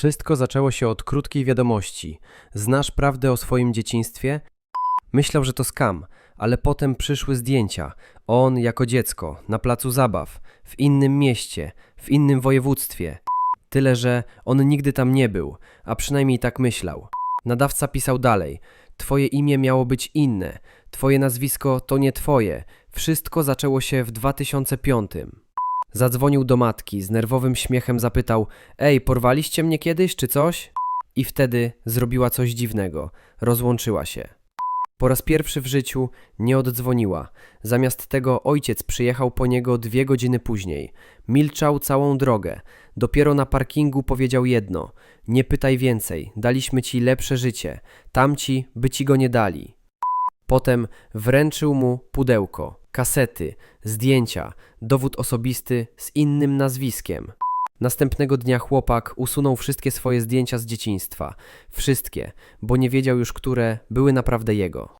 Wszystko zaczęło się od krótkiej wiadomości. Znasz prawdę o swoim dzieciństwie? Myślał, że to skam, ale potem przyszły zdjęcia. On jako dziecko, na placu zabaw, w innym mieście, w innym województwie. Tyle, że on nigdy tam nie był, a przynajmniej tak myślał. Nadawca pisał dalej: Twoje imię miało być inne, twoje nazwisko to nie twoje. Wszystko zaczęło się w 2005. Zadzwonił do matki, z nerwowym śmiechem zapytał: Ej, porwaliście mnie kiedyś, czy coś? I wtedy zrobiła coś dziwnego rozłączyła się. Po raz pierwszy w życiu nie oddzwoniła. Zamiast tego ojciec przyjechał po niego dwie godziny później. Milczał całą drogę. Dopiero na parkingu powiedział jedno: Nie pytaj więcej, daliśmy ci lepsze życie. Tamci by ci go nie dali. Potem wręczył mu pudełko, kasety, zdjęcia, dowód osobisty z innym nazwiskiem. Następnego dnia chłopak usunął wszystkie swoje zdjęcia z dzieciństwa. Wszystkie, bo nie wiedział już, które były naprawdę jego.